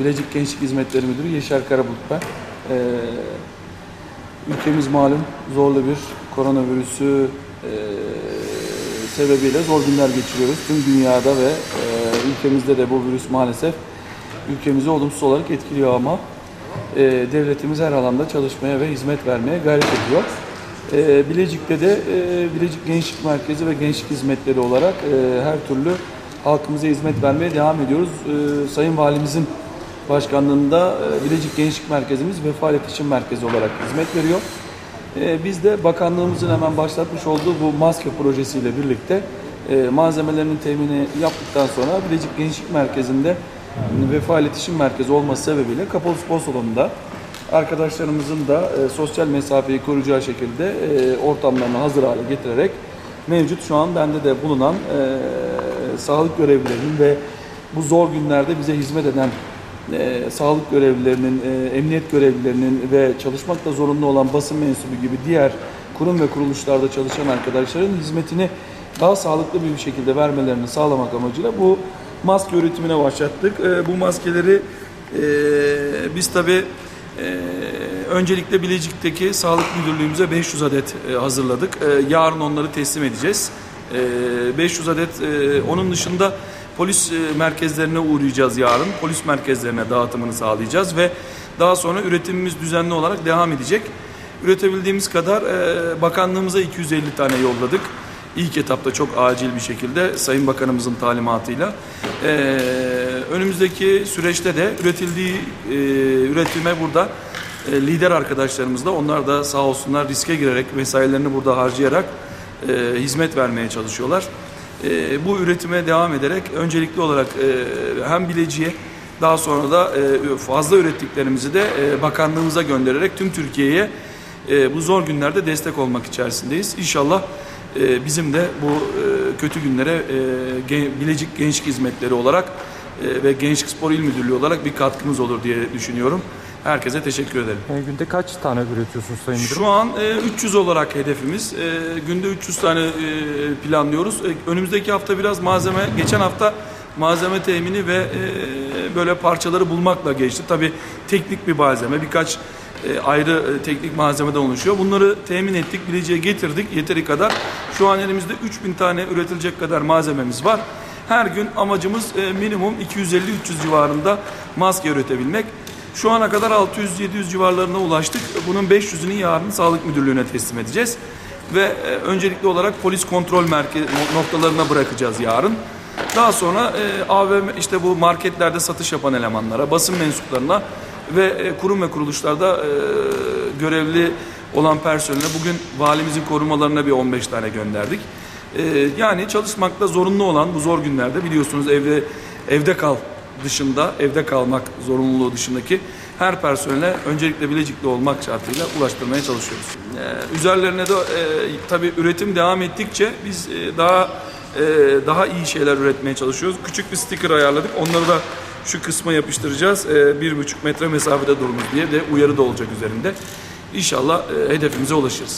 Bilecik Gençlik Hizmetleri Müdürü Yaşar Karabulut ben. Ee, ülkemiz malum zorlu bir koronavirüsü e, sebebiyle zor günler geçiriyoruz. Tüm dünyada ve e, ülkemizde de bu virüs maalesef ülkemizi olumsuz olarak etkiliyor ama e, devletimiz her alanda çalışmaya ve hizmet vermeye gayret ediyor. E, Bilecik'te de e, Bilecik Gençlik Merkezi ve Gençlik Hizmetleri olarak e, her türlü halkımıza hizmet vermeye devam ediyoruz. E, Sayın Valimizin başkanlığında e, Bilecik Gençlik Merkezimiz Vefa İletişim Merkezi olarak hizmet veriyor. E, Biz de bakanlığımızın hemen başlatmış olduğu bu maske projesiyle birlikte e, malzemelerinin temini yaptıktan sonra Bilecik Gençlik Merkezi'nde Vefa İletişim Merkezi olması sebebiyle kapalı spor salonunda arkadaşlarımızın da sosyal mesafeyi koruyacağı şekilde ortamlarını hazır hale getirerek mevcut şu an bende de bulunan sağlık görevlilerinin ve bu zor günlerde bize hizmet eden e, sağlık görevlilerinin, e, emniyet görevlilerinin ve çalışmakta zorunlu olan basın mensubu gibi diğer kurum ve kuruluşlarda çalışan arkadaşların hizmetini daha sağlıklı bir şekilde vermelerini sağlamak amacıyla bu maske üretimine başlattık. E, bu maskeleri e, biz tabi öncelikle Bilecik'teki Sağlık Müdürlüğümüze 500 adet e, hazırladık. E, yarın onları teslim edeceğiz. E, 500 adet e, onun dışında polis e, merkezlerine uğrayacağız yarın. Polis merkezlerine dağıtımını sağlayacağız ve daha sonra üretimimiz düzenli olarak devam edecek. Üretebildiğimiz kadar e, bakanlığımıza 250 tane yolladık. İlk etapta çok acil bir şekilde Sayın Bakanımızın talimatıyla. E, önümüzdeki süreçte de üretildiği e, üretime burada e, lider arkadaşlarımızla onlar da sağ olsunlar riske girerek vesairelerini burada harcayarak hizmet vermeye çalışıyorlar. E, bu üretime devam ederek öncelikli olarak e, hem bileciye daha sonra da e, fazla ürettiklerimizi de e, bakanlığımıza göndererek tüm Türkiye'ye e, bu zor günlerde destek olmak içerisindeyiz. İnşallah e, bizim de bu e, kötü günlere e, Gen- Bilecik Gençlik Hizmetleri olarak e, ve Gençlik Spor İl Müdürlüğü olarak bir katkımız olur diye düşünüyorum. Herkese teşekkür ederim. Yani günde kaç tane üretiyorsunuz Sayın Müdürüm? Şu an e, 300 olarak hedefimiz. E, günde 300 tane e, planlıyoruz. E, önümüzdeki hafta biraz malzeme, geçen hafta malzeme temini ve e, böyle parçaları bulmakla geçti. Tabii teknik bir malzeme, birkaç e, ayrı e, teknik malzemeden oluşuyor. Bunları temin ettik, bileceğe getirdik yeteri kadar. Şu an elimizde 3000 tane üretilecek kadar malzememiz var. Her gün amacımız e, minimum 250-300 civarında maske üretebilmek. Şu ana kadar 600-700 civarlarına ulaştık. Bunun 500'ünü yarın Sağlık Müdürlüğü'ne teslim edeceğiz. Ve e, öncelikli olarak polis kontrol merkez noktalarına bırakacağız yarın. Daha sonra e, AVM işte bu marketlerde satış yapan elemanlara, basın mensuplarına ve e, kurum ve kuruluşlarda e, görevli olan personele bugün valimizin korumalarına bir 15 tane gönderdik. E, yani çalışmakta zorunlu olan bu zor günlerde biliyorsunuz evde evde kal dışında, evde kalmak zorunluluğu dışındaki her personele öncelikle Bilecik'te olmak şartıyla ulaştırmaya çalışıyoruz. Ee, üzerlerine de e, tabii üretim devam ettikçe biz e, daha e, daha iyi şeyler üretmeye çalışıyoruz. Küçük bir sticker ayarladık. Onları da şu kısma yapıştıracağız. E, bir buçuk metre mesafede durunuz diye de uyarı da olacak üzerinde. İnşallah e, hedefimize ulaşırız.